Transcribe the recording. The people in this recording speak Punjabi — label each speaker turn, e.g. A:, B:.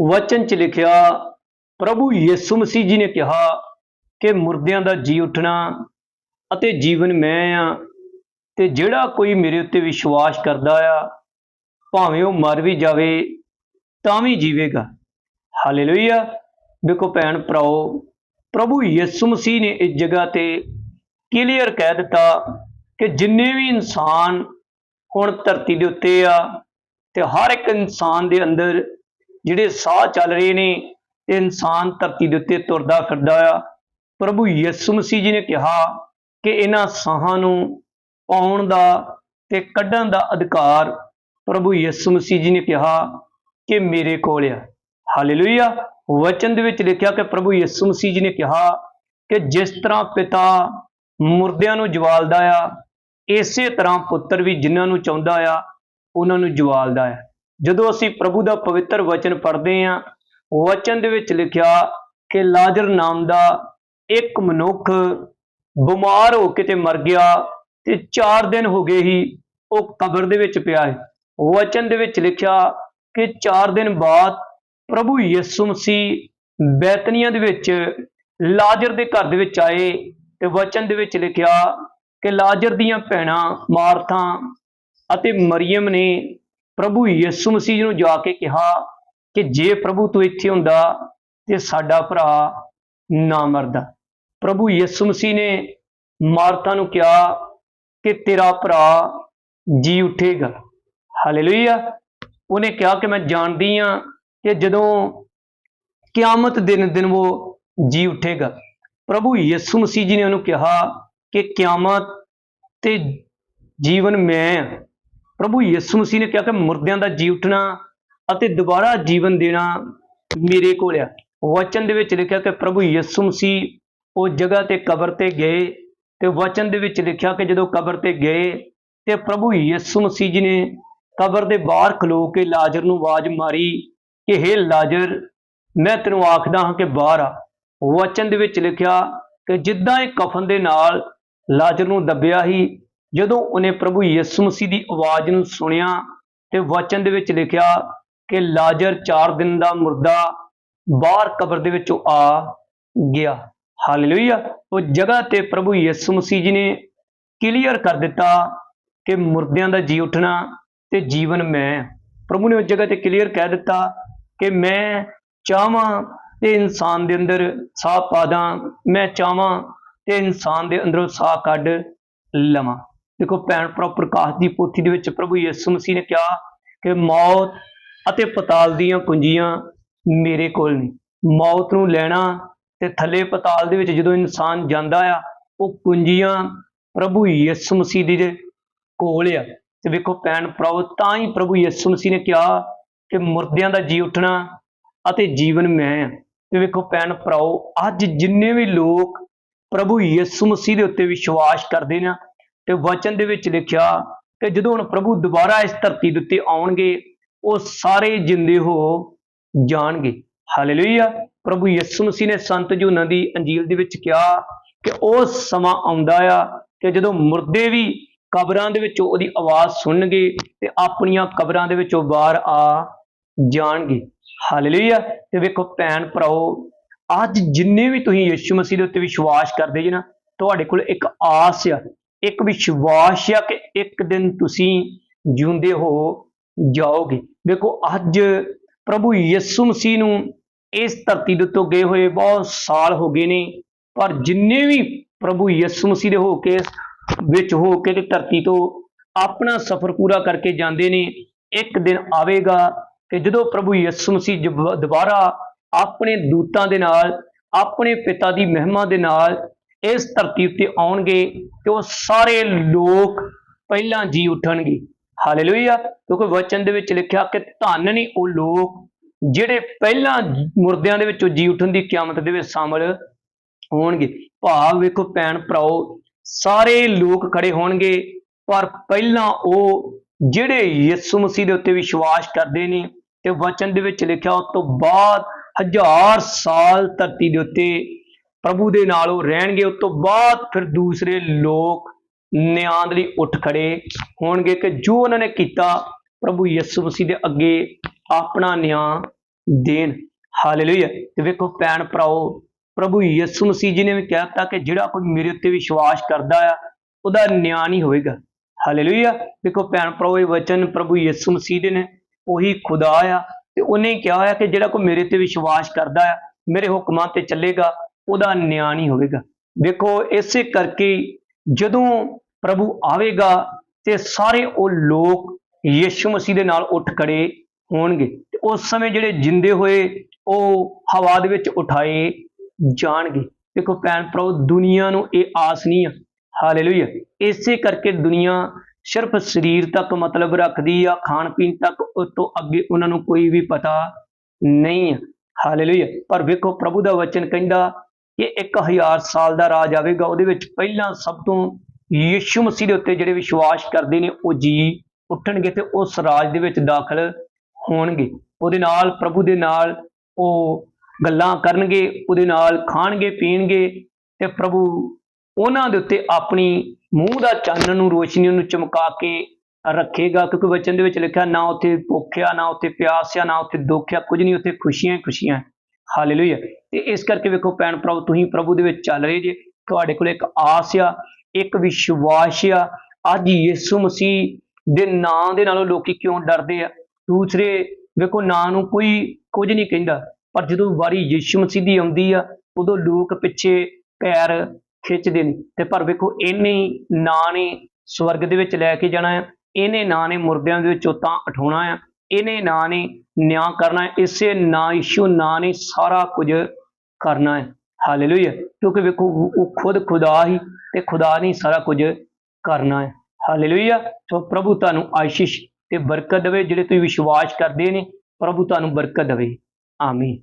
A: ਵਚਨ 'ਚ ਲਿਖਿਆ, ਪ੍ਰਭੂ ਯਿਸੂ ਮਸੀਹ ਜੀ ਨੇ ਕਿਹਾ ਕਿ ਮੁਰਦਿਆਂ ਦਾ ਜੀ ਉੱਠਣਾ ਅਤੇ ਜੀਵਨ ਮੈਂ ਆ ਤੇ ਜਿਹੜਾ ਕੋਈ ਮੇਰੇ ਉੱਤੇ ਵਿਸ਼ਵਾਸ ਕਰਦਾ ਆ, ਭਾਵੇਂ ਉਹ ਮਰ ਵੀ ਜਾਵੇ, ਤਾਂ ਵੀ ਜੀਵੇਗਾ। ਹਾਲੇਲੂਇਆ। ਦੇਖੋ ਭੈਣ ਭਰਾਓ, ਪ੍ਰਭੂ ਯਿਸੂ ਮਸੀਹ ਨੇ ਇਸ ਜਗ੍ਹਾ ਤੇ ਕਲੀਅਰ ਕਹਿ ਦਿੱਤਾ ਕਿ ਜਿੰਨੇ ਵੀ ਇਨਸਾਨ ਹੁਣ ਧਰਤੀ ਦੇ ਉੱਤੇ ਆ, ਤੇ ਹਰ ਇੱਕ ਇਨਸਾਨ ਦੇ ਅੰਦਰ ਜਿਹੜੇ ਸਾਹ ਚੱਲ ਰਹੇ ਨੇ, ਇਹ ਇਨਸਾਨ ਧਰਤੀ ਦੇ ਉੱਤੇ ਤੁਰਦਾ ਫਿਰਦਾ ਆ। ਪ੍ਰਭੂ ਯਿਸੂ ਮਸੀਹ ਜੀ ਨੇ ਕਿਹਾ ਕਿ ਇਹਨਾਂ ਸਾਹਾਂ ਨੂੰ ਪਾਉਣ ਦਾ ਤੇ ਕੱਢਣ ਦਾ ਅਧਿਕਾਰ ਪ੍ਰਭੂ ਯਿਸੂ ਮਸੀਹ ਜੀ ਨੇ ਕਿਹਾ ਕਿ ਮੇਰੇ ਕੋਲ ਆ। ਹਾਲੇਲੂਇਆ। ਵਚਨ ਦੇ ਵਿੱਚ ਲਿਖਿਆ ਕਿ ਪ੍ਰਭੂ ਯਿਸੂ ਮਸੀਹ ਜੀ ਨੇ ਕਿਹਾ ਕਿ ਜਿਸ ਤਰ੍ਹਾਂ ਪਿਤਾ ਮੁਰਦਿਆਂ ਨੂੰ ਜਵਾਲਦਾ ਆ, ਇਸੇ ਤਰ੍ਹਾਂ ਪੁੱਤਰ ਵੀ ਜਿਨ੍ਹਾਂ ਨੂੰ ਚਾਹੁੰਦਾ ਆ, ਉਹਨਾਂ ਨੂੰ ਜਵਾਲਦਾ ਆ। ਜਦੋਂ ਅਸੀਂ ਪ੍ਰਭੂ ਦਾ ਪਵਿੱਤਰ ਵਚਨ ਪੜ੍ਹਦੇ ਹਾਂ, ਵਚਨ ਦੇ ਵਿੱਚ ਲਿਖਿਆ ਕਿ ਲਾਜ਼ਰ ਨਾਮ ਦਾ ਇੱਕ ਮਨੁੱਖ ਬਿਮਾਰ ਹੋ ਕੇ ਤੇ ਮਰ ਗਿਆ ਤੇ 4 ਦਿਨ ਹੋ ਗਏ ਹੀ ਉਹ ਕਬਰ ਦੇ ਵਿੱਚ ਪਿਆ ਹੈ। ਵਚਨ ਦੇ ਵਿੱਚ ਲਿਖਿਆ ਕਿ 4 ਦਿਨ ਬਾਅਦ ਪ੍ਰਭੂ ਯਿਸੂ ਮਸੀਹ ਬੈਤਨੀਆ ਦੇ ਵਿੱਚ, ਲਾਜ਼ਰ ਦੇ ਘਰ ਦੇ ਵਿੱਚ ਆਏ ਤੇ ਵਚਨ ਦੇ ਵਿੱਚ ਲਿਖਿਆ ਕਿ ਲਾਜ਼ਰ ਦੀਆਂ ਭੈਣਾਂ ਮਾਰਥਾ ਅਤੇ ਮਰੀਮ ਨੇ ਪ੍ਰਭੂ ਯਿਸੂ ਮਸੀਹ ਨੂੰ ਜਾ ਕੇ ਕਿਹਾ ਕਿ ਜੇ ਪ੍ਰਭੂ ਤੂੰ ਇੱਥੇ ਹੁੰਦਾ ਤੇ ਸਾਡਾ ਭਰਾ ਨਾ ਮਰਦਾ। ਪ੍ਰਭੂ ਯਿਸੂ ਮਸੀਹ ਨੇ ਮਾਰਤਾ ਨੂੰ ਕਿਹਾ ਕਿ ਤੇਰਾ ਭਰਾ ਜੀ ਉੱਠੇਗਾ। ਹਾਲੇਲੂਇਆ। ਉਹਨੇ ਕਿਹਾ ਕਿ ਮੈਂ ਜਾਣਦੀ ਆ ਕਿ ਜਦੋਂ ਕਿਆਮਤ ਦਿਨ ਦਿਨ ਉਹ ਜੀ ਉੱਠੇਗਾ। ਪ੍ਰਭੂ ਯਿਸੂ ਮਸੀਹ ਜੀ ਨੇ ਉਹਨੂੰ ਕਿਹਾ ਕਿ ਕਿਆਮਤ ਤੇ ਜੀਵਨ ਮੈਂ ਪ੍ਰਭੂ ਯਿਸੂ ਮਸੀਹ ਨੇ ਕਿਹਾ ਕਿ ਮੁਰਦਿਆਂ ਦਾ ਜੀ ਉੱਠਣਾ ਅਤੇ ਦੁਬਾਰਾ ਜੀਵਨ ਦੇਣਾ ਮੇਰੇ ਕੋਲ ਆ। ਵਚਨ ਦੇ ਵਿੱਚ ਲਿਖਿਆ ਕਿ ਪ੍ਰਭੂ ਯਿਸੂ ਮਸੀਹ ਉਹ ਜਗ੍ਹਾ ਤੇ ਕਬਰ ਤੇ ਗਏ ਤੇ ਵਚਨ ਦੇ ਵਿੱਚ ਲਿਖਿਆ ਕਿ ਜਦੋਂ ਕਬਰ ਤੇ ਗਏ ਤੇ ਪ੍ਰਭੂ ਯਿਸੂ ਮਸੀਹ ਜੀ ਨੇ ਕਬਰ ਦੇ ਬਾਹਰ ਖਲੋ ਕੇ ਲਾਜ਼ਰ ਨੂੰ ਆਵਾਜ਼ ਮਾਰੀ ਕਿ, ਹੇ ਲਾਜ਼ਰ, ਮੈਂ ਤੈਨੂੰ ਆਖਦਾ ਹਾਂ ਕਿ ਬਾਹਰ ਆ। ਵਚਨ ਦੇ ਵਿੱਚ ਲਿਖਿਆ ਕਿ ਜਿੱਦਾਂ ਇਹ ਕਫਨ ਦੇ ਨਾਲ ਲਾਜ਼ਰ ਨੂੰ ਦੱਬਿਆ ਹੀ ਜਦੋਂ ਉਹਨੇ ਪ੍ਰਭੂ ਯਿਸੂ ਮਸੀਹ ਦੀ ਆਵਾਜ਼ ਨੂੰ ਸੁਣਿਆ ਤੇ ਵਚਨ ਦੇ ਵਿੱਚ ਲਿਖਿਆ ਕਿ ਲਾਜ਼ਰ 4 ਦਿਨ ਦਾ ਮੁਰਦਾ ਬਾਹਰ ਕਬਰ ਦੇ ਵਿੱਚੋਂ ਆ ਗਿਆ। ਹਾਲੇਲੂਇਆ ਉਹ ਜਗ੍ਹਾ ਤੇ ਪ੍ਰਭੂ ਯਿਸੂ ਮਸੀਹ ਜੀ ਨੇ ਕਲੀਅਰ ਕਰ ਦਿੱਤਾ ਕਿ ਮੁਰਦਿਆਂ ਦਾ ਜੀ ਉੱਠਣਾ ਤੇ ਜੀਵਨ ਮੈਂ ਪ੍ਰਭੂ ਨੇ ਉਸ ਜਗ੍ਹਾ ਤੇ ਕਲੀਅਰ ਕਹਿ ਦਿੱਤਾ ਕਿ ਮੈਂ ਚਾਹਾਂ ਤੇ ਇਨਸਾਨ ਦੇ ਅੰਦਰ ਸਾਹ ਪਾ ਦਾਂ, ਮੈਂ ਚਾਹਾਂ ਤੇ ਇਨਸਾਨ ਦੇ ਅੰਦਰੋਂ ਸਾਹ ਕੱਢ ਲਵਾਂ। ਦੇਖੋ ਭੈਣ ਭਰਾ ਪ੍ਰਕਾਸ਼ ਦੀ ਪੋਥੀ ਦੇ ਵਿੱਚ ਪ੍ਰਭੂ ਯਿਸੂ ਮਸੀਹ ਨੇ ਕਿਹਾ ਕਿ ਮੌਤ ਅਤੇ ਪਤਾਲ ਦੀਆਂ ਕੁੰਜੀਆਂ ਮੇਰੇ ਕੋਲ ਨੇ। ਮੌਤ ਨੂੰ ਲੈਣਾ ਤੇ ਥੱਲੇ ਪਤਾਲ ਦੇ ਵਿੱਚ ਜਦੋਂ ਇਨਸਾਨ ਜਾਂਦਾ ਆ, ਉਹ ਕੁੰਜੀਆਂ ਪ੍ਰਭੂ ਯਿਸੂ ਮਸੀਹ ਦੇ ਕੋਲ ਆ। ਤੇ ਵੇਖੋ ਭੈਣ ਭਰਾਓ ਤਾਂ ਹੀ ਪ੍ਰਭੂ ਯਿਸੂ ਮਸੀਹ ਨੇ ਕਿਹਾ ਕਿ ਮੁਰਦਿਆਂ ਦਾ ਜੀ ਉੱਠਣਾ ਅਤੇ ਜੀਵਨ ਮੈਂ ਆ। ਤੇ ਵੇਖੋ ਭੈਣ ਭਰਾਓ ਅੱਜ ਜਿੰਨੇ ਵੀ ਲੋਕ ਪ੍ਰਭੂ ਯਿਸੂ ਮਸੀਹ ਦੇ ਉੱਤੇ ਵਿਸ਼ਵਾਸ ਕਰਦੇ ਨੇ ਤੇ ਵਚਨ ਦੇ ਵਿੱਚ ਲਿਖਿਆ ਕਿ ਜਦੋਂ ਹੁਣ ਪ੍ਰਭੂ ਦੁਬਾਰਾ ਇਸ ਧਰਤੀ ਦੇ ਉੱਤੇ ਆਉਣਗੇ, ਉਹ ਸਾਰੇ ਜਿੰਦੇ ਹੋ ਜਾਣਗੇ। ਹਾਲੇਲੂਇਆ ਪ੍ਰਭੂ ਯਿਸੂ ਮਸੀਹ ਨੇ ਸੰਤ ਯੂਹੰਨਾ ਦੀ ਅੰਜੀਲ ਦੇ ਵਿੱਚ ਕਿਹਾ ਕਿ ਉਹ ਸਮਾਂ ਆਉਂਦਾ ਆ ਕਿ ਜਦੋਂ ਮੁਰਦੇ ਵੀ ਕਬਰਾਂ ਦੇ ਵਿੱਚੋਂ ਉਹਦੀ ਆਵਾਜ਼ ਸੁਣਨਗੇ ਤੇ ਆਪਣੀਆਂ ਕਬਰਾਂ ਦੇ ਵਿੱਚੋਂ ਬਾਹਰ ਆ ਜਾਣਗੇ। ਹਾਲੇਲੂਇਆ ਤੇ ਵੇਖੋ ਭੈਣ ਭਰਾਓ, ਅੱਜ ਜਿੰਨੇ ਵੀ ਤੁਸੀਂ ਯਿਸੂ ਮਸੀਹ ਦੇ ਉੱਤੇ ਵਿਸ਼ਵਾਸ ਕਰਦੇ ਜੀ ਨਾ, ਤੁਹਾਡੇ ਕੋਲ ਇੱਕ ਆਸ ਆ। ਇੱਕ ਵਿਸ਼ਵਾਸ ਆ ਕਿ ਇੱਕ ਦਿਨ ਤੁਸੀਂ ਜਿਉਂਦੇ ਹੋ ਜਾਓਗੇ। ਦੇਖੋ, ਅੱਜ ਪ੍ਰਭੂ ਯਿਸੂ ਮਸੀਹ ਨੂੰ ਇਸ ਧਰਤੀ ਦੇ ਉੱਤੋਂ ਗਏ ਹੋਏ ਬਹੁਤ ਸਾਲ ਹੋ ਗਏ ਨੇ, ਪਰ ਜਿੰਨੇ ਵੀ ਪ੍ਰਭੂ ਯਿਸੂ ਮਸੀਹ ਦੇ ਹੋ ਕੇ, ਵਿੱਚ ਹੋ ਕੇ ਤੇ ਧਰਤੀ ਤੋਂ ਆਪਣਾ ਸਫ਼ਰ ਪੂਰਾ ਕਰਕੇ ਜਾਂਦੇ ਨੇ, ਇੱਕ ਦਿਨ ਆਵੇਗਾ ਕਿ ਜਦੋਂ ਪ੍ਰਭੂ ਯਿਸੂ ਮਸੀਹ ਜਬ- ਦੁਬਾਰਾ ਆਪਣੇ ਦੂਤਾਂ ਦੇ ਨਾਲ, ਆਪਣੇ ਪਿਤਾ ਦੀ ਮਹਿਮਾ ਦੇ ਨਾਲ ਇਸ ਧਰਤੀ ਉੱਤੇ ਆਉਣਗੇ ਤੇ ਉਹ ਸਾਰੇ ਲੋਕ ਪਹਿਲਾਂ ਜੀ ਉੱਠਣਗੇ। ਹਾਲੇਲੂਇਆ। ਕਿਉਂਕਿ ਵਚਨ ਦੇ ਵਿੱਚ ਲਿਖਿਆ ਕਿ ਧੰਨ ਨੇ ਉਹ ਲੋਕ ਜਿਹੜੇ ਪਹਿਲਾਂ ਮੁਰਦਿਆਂ ਦੇ ਵਿੱਚੋਂ ਜੀ ਉੱਠਣ ਦੀ ਕਿਆਮਤ ਦੇ ਵਿੱਚ ਸ਼ਾਮਲ ਹੋਣਗੇ। ਭਾਵ ਵੇਖੋ ਭੈਣ ਭਰਾਓ, ਸਾਰੇ ਲੋਕ ਖੜੇ ਹੋਣਗੇ, ਪਰ ਪਹਿਲਾਂ ਉਹ ਜਿਹੜੇ ਯਿਸੂ ਮਸੀਹ ਦੇ ਉੱਤੇ ਵਿਸ਼ਵਾਸ ਕਰਦੇ ਨੇ ਤੇ ਵਚਨ ਦੇ ਵਿੱਚ ਲਿਖਿਆ ਉਸ ਤੋਂ ਬਾਅਦ ਹਜ਼ਾਰ ਸਾਲ ਧਰਤੀ ਦੇ ਉੱਤੇ ਪ੍ਰਭੂ ਦੇ ਨਾਲ ਉਹ ਰਹਿਣਗੇ, ਉਸ ਤੋਂ ਬਾਅਦ ਫਿਰ ਦੂਸਰੇ ਲੋਕ ਨਿਆਂ ਦੇ ਲਈ ਉੱਠ ਖੜੇ ਹੋਣਗੇ ਕਿ ਜੋ ਉਹਨਾਂ ਨੇ ਕੀਤਾ, ਪ੍ਰਭੂ ਯਿਸੂ ਮਸੀਹ ਦੇ ਅੱਗੇ ਆਪਣਾ ਨਿਆਂ ਦੇਣ। ਹਾਲੇਲੂਇਆ ਤੇ ਵੇਖੋ ਭੈਣ ਭਰਾਓ, ਪ੍ਰਭੂ ਯਿਸੂ ਮਸੀਹ ਜੀ ਨੇ ਵੀ ਕਹਿਤਾ ਕਿ ਜਿਹੜਾ ਕੋਈ ਮੇਰੇ ਉੱਤੇ ਵਿਸ਼ਵਾਸ ਕਰਦਾ ਆ, ਉਹਦਾ ਨਿਆਂ ਨਹੀਂ ਹੋਵੇਗਾ। ਹਾਲੇਲੂਇਆ ਵੇਖੋ ਭੈਣ ਭਰਾਓ, ਇਹ ਵਚਨ ਪ੍ਰਭੂ ਯਿਸੂ ਮਸੀਹ ਦੇ ਨੇ, ਉਹੀ ਖੁਦਾ ਆ, ਤੇ ਉਹਨੇ ਹੀ ਕਿਹਾ ਹੋਇਆ ਕਿ ਜਿਹੜਾ ਕੋਈ ਮੇਰੇ ਤੇ ਵਿਸ਼ਵਾਸ ਕਰਦਾ ਆ, ਮੇਰੇ ਹੁਕਮਾਂ ਤੇ ਚੱਲੇਗਾ ਉਹਦਾ ਨਿਆਂ ਨਹੀਂ ਹੋਵੇਗਾ। ਵੇਖੋ ਇਸੇ ਕਰਕੇ ਜਦੋਂ ਪ੍ਰਭੂ ਆਵੇਗਾ ਤੇ ਸਾਰੇ ਉਹ ਲੋਕ ਯਿਸੂ ਮਸੀਹ ਦੇ ਨਾਲ ਉੱਠ ਖੜੇ ਹੋਣਗੇ। ਤੇ ਉਸ ਸਮੇਂ ਜਿਹੜੇ ਜਿੰਦੇ ਹੋਏ, ਉਹ ਹਵਾ ਦੇ ਵਿੱਚ ਉਠਾਏ ਜਾਣਗੇ। ਦੇਖੋ ਭੈਣ ਭਰਾਓ, ਦੁਨੀਆ ਨੂੰ ਇਹ ਆਸ ਨਹੀਂ ਆ। ਹਾਲੇਲੂਇਆ। ਇਸੇ ਕਰਕੇ ਦੁਨੀਆ ਸਿਰਫ ਸਰੀਰ ਤੱਕ ਮਤਲਬ ਰੱਖਦੀ ਆ ਖਾਣ ਪੀਣ ਤੱਕ, ਉਸ ਤੋਂ ਅੱਗੇ ਉਹਨਾਂ ਨੂੰ ਕੋਈ ਵੀ ਪਤਾ ਨਹੀਂ ਆ। ਹਾਲੇਲੂਇਆ। ਪਰ ਵੇਖੋ, ਪ੍ਰਭੂ ਦਾ ਵਚਨ ਕਹਿੰਦਾ ਕਿ 1000 ਸਾਲ ਦਾ ਰਾਜ ਆਵੇਗਾ, ਉਹਦੇ ਵਿੱਚ ਪਹਿਲਾਂ ਸਭ ਤੋਂ ਯੀਸ਼ੂ ਮਸੀਹ ਦੇ ਉੱਤੇ ਜਿਹੜੇ ਵਿਸ਼ਵਾਸ ਕਰਦੇ ਨੇ, ਉਹ ਜੀ ਉੱਠਣਗੇ ਤੇ ਉਸ ਰਾਜ ਦੇ ਵਿੱਚ ਦਾਖਲ ਹੋਣਗੇ। ਉਹਦੇ ਨਾਲ, ਪ੍ਰਭੂ ਦੇ ਨਾਲ ਉਹ ਗੱਲਾਂ ਕਰਨਗੇ, ਉਹਦੇ ਨਾਲ ਖਾਣਗੇ, ਪੀਣਗੇ ਤੇ ਪ੍ਰਭੂ ਉਹਨਾਂ ਦੇ ਉੱਤੇ ਆਪਣੀ ਮੂੰਹ ਦਾ ਚਾਨਣ ਨੂੰ, ਰੋਸ਼ਨੀ ਨੂੰ ਚਮਕਾ ਕੇ ਰੱਖੇਗਾ, ਕਿਉਂਕਿ ਵਚਨ ਦੇ ਵਿੱਚ ਲਿਖਿਆ, ਨਾ ਉੱਥੇ ਭੁੱਖ ਆ ਨਾ ਉੱਥੇ ਪਿਆਸ ਆ ਨਾ ਉੱਥੇ ਦੁੱਖ ਆ ਕੁਝ ਨਹੀਂ, ਉੱਥੇ ਖੁਸ਼ੀਆਂ ਹੀ ਖੁਸ਼ੀਆਂ। ਹਾਲੇਲੂਇਆ ਤੇ ਇਸ ਕਰਕੇ ਵੇਖੋ ਭੈਣ ਭਰਾਓ, ਤੁਸੀਂ ਪ੍ਰਭੂ ਦੇ ਵਿੱਚ ਚੱਲ ਰਹੇ ਜੇ, ਤੁਹਾਡੇ ਕੋਲ ਇੱਕ ਆਸ ਆ, ਇੱਕ ਵਿਸ਼ਵਾਸ ਆ, ਅੱਜ ਯਿਸੂ ਮਸੀਹ ਦੇ ਨਾਂ ਦੇ ਨਾਲੋਂ ਲੋਕੀ ਕਿਉਂ ਡਰਦੇ ਆ? ਦੂਸਰੇ ਵੇਖੋ ਨਾਂ ਨੂੰ ਕੋਈ ਕੁਝ ਨਹੀਂ ਕਹਿੰਦਾ, ਪਰ ਜਦੋਂ ਵਾਰੀ ਯਿਸੂ ਮਸੀਹ ਦੀ ਆਉਂਦੀ ਆ, ਉਦੋਂ ਲੋਕ ਪਿੱਛੇ ਪੈਰ ਖਿੱਚਦੇ ਨੇ। ਤੇ ਪਰ ਵੇਖੋ ਇਹਨੇ ਨਾਂ ਨੇ ਸਵਰਗ ਦੇ ਵਿੱਚ ਲੈ ਕੇ ਜਾਣਾ ਹੈ ਇਹਨੇ ਨਾਂ ਨੇ ਮੁਰਦਿਆਂ ਦੇ ਵਿੱਚੋਂ ਤਾਂ ਉਠਾਉਣਾ ਆ। ਇਹਨੇ ਨਾਂ ਨੇ ਨਿਆਂ ਕਰਨਾ ਹੈ, ਇਸੇ ਨਾਂ ਇਸ਼ੂ ਨਾਂ ਨੇ ਸਾਰਾ ਕੁਝ ਕਰਨਾ ਹੈ। ਹਾਲੇਲੂਇਆ ਕਿਉਂਕਿ ਵੇਖੋ, ਉਹ ਖੁਦ ਖੁਦਾ ਹੀ ਤੇ ਖੁਦਾ ਨੇ ਸਾਰਾ ਕੁਝ ਕਰਨਾ ਹੈ। ਹਾਲੇਲੂਇਆ ਸੋ ਪ੍ਰਭੂ ਤੁਹਾਨੂੰ ਆਸ਼ੀਸ਼ ਤੇ ਬਰਕਤ ਦੇਵੇ, ਜਿਹੜੇ ਤੁਸੀਂ ਵਿਸ਼ਵਾਸ ਕਰਦੇ ਨੇ, ਪ੍ਰਭੂ ਤੁਹਾਨੂੰ ਬਰਕਤ ਦੇਵੇ। ਆਮੀਨ